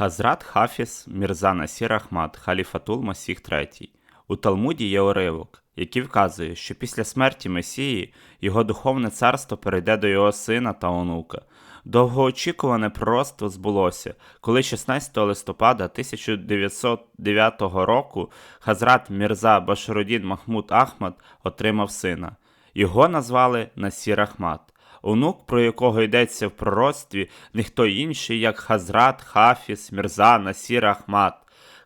Хазрат Хафіс Мірза Насір Ахмад Халіфатул Масіх III. У Талмуді є уривок, який вказує, що після смерті Месії його духовне царство перейде до його сина та онука. Довгоочікуване пророцтво збулося, коли 16 листопада 1909 року Хазрат Мірза Башарудін Махмуд Ахмад отримав сина. Його назвали Насір Ахмад. Онук, про якого йдеться в пророцтві, ніхто інший, як Хазрат Хафіс Мірза Насір Ахмад.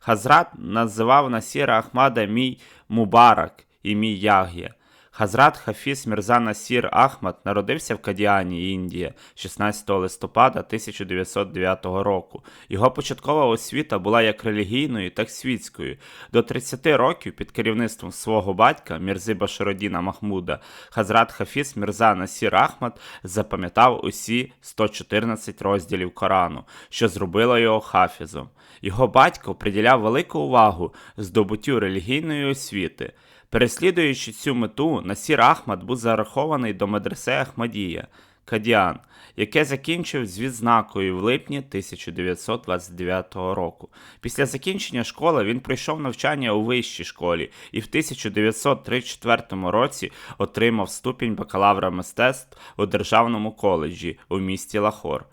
Хазрат називав Насіра Ахмада мій Мубарак і мій Яг'я. Хазрат Хафіс Мірза Насір Ахмад народився в Кадіані, Індія, 16 листопада 1909 року. Його початкова освіта була як релігійною, так і світською. До 30 років під керівництвом свого батька Мірзи Башародіна Махмуда Хазрат Хафіс Мірза Насір Ахмад запам'ятав усі 114 розділів Корану, що зробило його хафізом. Його батько приділяв велику увагу здобуттю релігійної освіти. Переслідуючи цю мету, Насір Ахмад був зарахований до медресе Ахмадія Кадіан, яке закінчив з відзнакою в липні 1929 року. Після закінчення школи він пройшов навчання у вищій школі і в 1934 році отримав ступінь бакалавра мистецтв у державному коледжі у місті Лахор.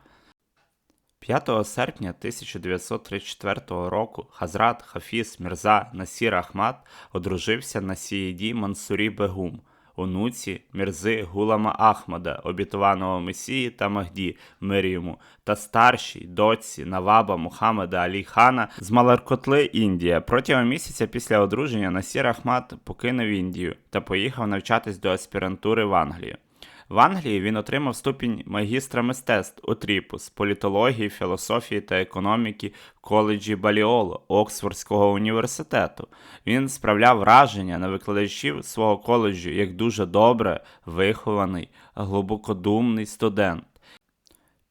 5 серпня 1934 року Хазрат Хафіз Мірза Насір Ахмад одружився на Сіїді Мансурі Бегум, онуці Мірзи Гулама Ахмада, обітованого Месії та Махді Мир'єму, та старшій доці Наваба Мухаммеда Алі Хана з Маларкотли, Індія. Протягом місяця після одруження Насір Ахмад покинув Індію та поїхав навчатись до аспірантури в Англію. В Англії він отримав ступінь магістра мистецтв у Тріпу з політології, філософії та економіки в коледжі Баліоло Оксфордського університету. Він справляв враження на викладачів свого коледжу як дуже добре вихований, глибокодумний студент.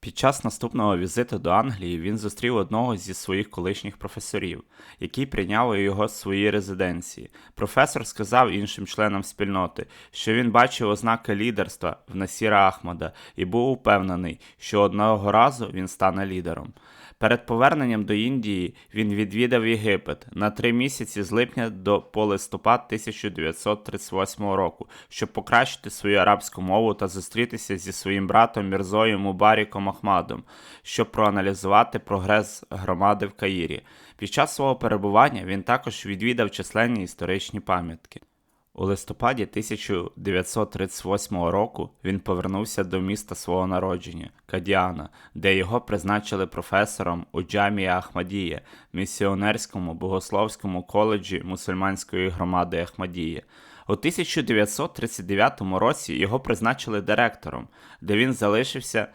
Під час наступного візиту до Англії він зустрів одного зі своїх колишніх професорів, який прийняв його з своєї резиденції. Професор сказав іншим членам спільноти, що він бачив ознаки лідерства в Насіра Ахмада і був упевнений, що одного разу він стане лідером. Перед поверненням до Індії він відвідав Єгипет на три місяці з липня до по листопад 1938 року, щоб покращити свою арабську мову та зустрітися зі своїм братом Мірзою Мубаріком Ахмадом, щоб проаналізувати прогрес громади в Каїрі. Під час свого перебування він також відвідав численні історичні пам'ятки. У листопаді 1938 року він повернувся до міста свого народження Кадіана, де його призначили професором у Джамія Ахмадія, місіонерському богословському коледжі мусульманської громади Ахмадія. У 1939 році його призначили директором, де він залишився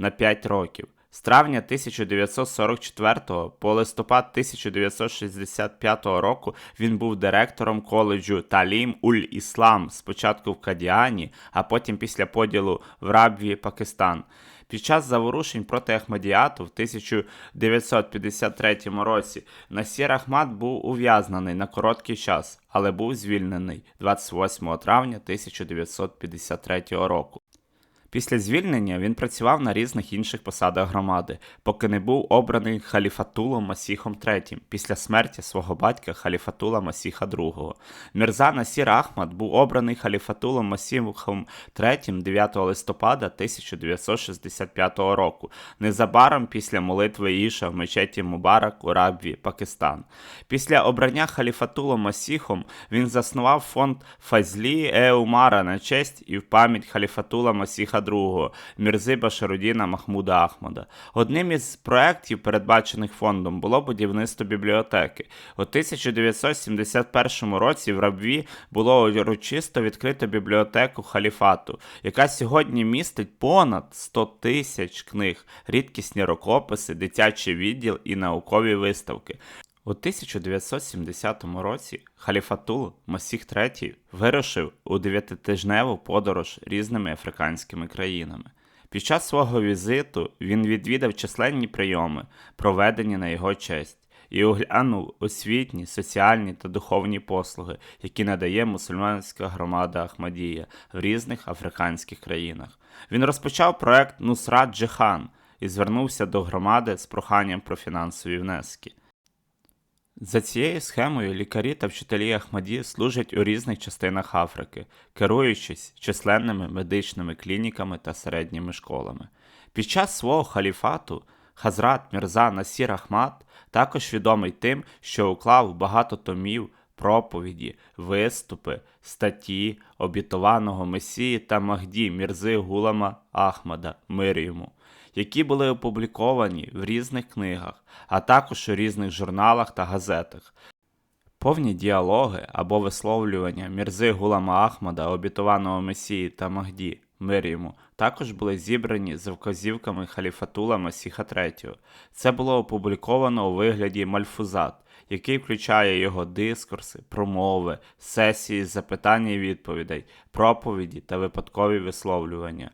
на 5 років. З травня 1944 по листопад 1965 року він був директором коледжу Талім Уль Іслам спочатку в Кадіані, а потім після поділу в Рабві, Пакистан. Під час заворушень проти Ахмадіату в 1953 році Насір Ахмад був ув'язнений на короткий час, але був звільнений 28 травня 1953 року. Після звільнення він працював на різних інших посадах громади, поки не був обраний халіфатулом Масіхом III після смерті свого батька халіфатула Масіха II. Мірза Насір Ахмад був обраний халіфатулом Масіхом III 9 листопада 1965 року, незабаром після молитви Іша в мечеті Мубарак у Рабві, Пакистан. Після обрання халіфатулом Масіхом він заснував фонд Фазлі Еумара на честь і в пам'ять халіфатула Масіха II Мірзи Башарудіна Махмуда Ахмада. Одним із проєктів, передбачених фондом, було будівництво бібліотеки. У 1971 році в Рабві було урочисто відкрито бібліотеку халіфату, яка сьогодні містить понад 100 тисяч книг, рідкісні рукописи, дитячий відділ і наукові виставки. У 1970 році халіфатул Масіх III вирушив у дев'ятитижневу подорож різними африканськими країнами. Під час свого візиту він відвідав численні прийоми, проведені на його честь, і оглянув освітні, соціальні та духовні послуги, які надає мусульманська громада Ахмадія в різних африканських країнах. Він розпочав проект Нусрат Джихан і звернувся до громади з проханням про фінансові внески. За цією схемою лікарі та вчителі Ахмаді служать у різних частинах Африки, керуючись численними медичними клініками та середніми школами. Під час свого халіфату Хазрат Мірза Насір Ахмад також відомий тим, що уклав багато томів, проповіді, виступи, статті обітованого Месії та Махді Мірзи Гулама Ахмада, мир йому, які були опубліковані в різних книгах, а також у різних журналах та газетах. Повні діалоги або висловлювання Мірзи Гулама Ахмада, обітованого Месії та Махді, мир йому, також були зібрані за вказівками халіфатула Масіха III. Це було опубліковано у вигляді мальфузат, який включає його дискурси, промови, сесії з запитань і відповідей, проповіді та випадкові висловлювання.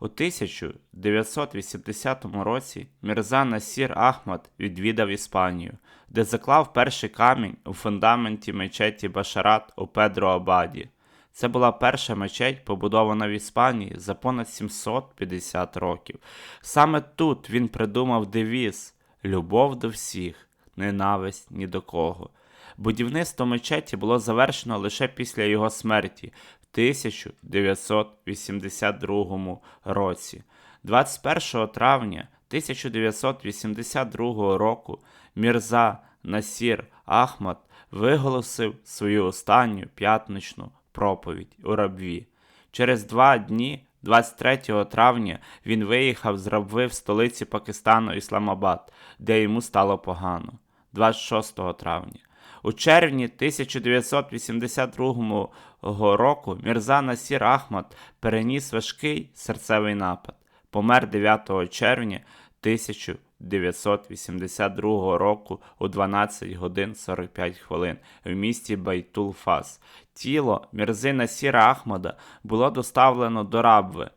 У 1980 році Мірза Насір Ахмад відвідав Іспанію, де заклав перший камінь у фундаменті мечеті Башарат у Педро Абаді. Це була перша мечеть, побудована в Іспанії за понад 750 років. Саме тут він придумав девіз Любов до всіх, ненависть ні до кого. Будівництво мечеті було завершено лише після його смерті 1982 році. 21 травня 1982 року Мірза Насір Ахмад виголосив свою останню п'ятничну проповідь у рабві. Через два дні, 23 травня, він виїхав з рабви в столиці Пакистану Ісламабад, де йому стало погано. 26 травня. У червні 1982 року Мірза Насір Ахмад переніс важкий серцевий напад. Помер 9 червня 1982 року у 12 годин 45 хвилин в місті Байтул-Фас. Тіло Мірзи Насіра Ахмада було доставлено до Рабви.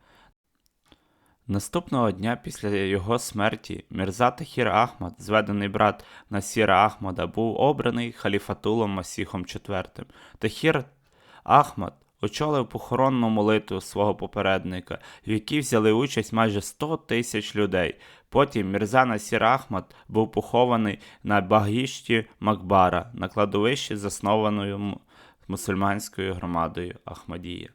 Наступного дня після його смерті Мірза Тахір Ахмад, зведений брат Насіра Ахмада, був обраний халіфатулом Масіхом IV. Тахір Ахмад очолив похоронну молитву свого попередника, в якій взяли участь майже 100 тисяч людей. Потім Мірза Насір Ахмад був похований на Багішті Макбара на кладовищі, заснованою мусульманською громадою Ахмадія.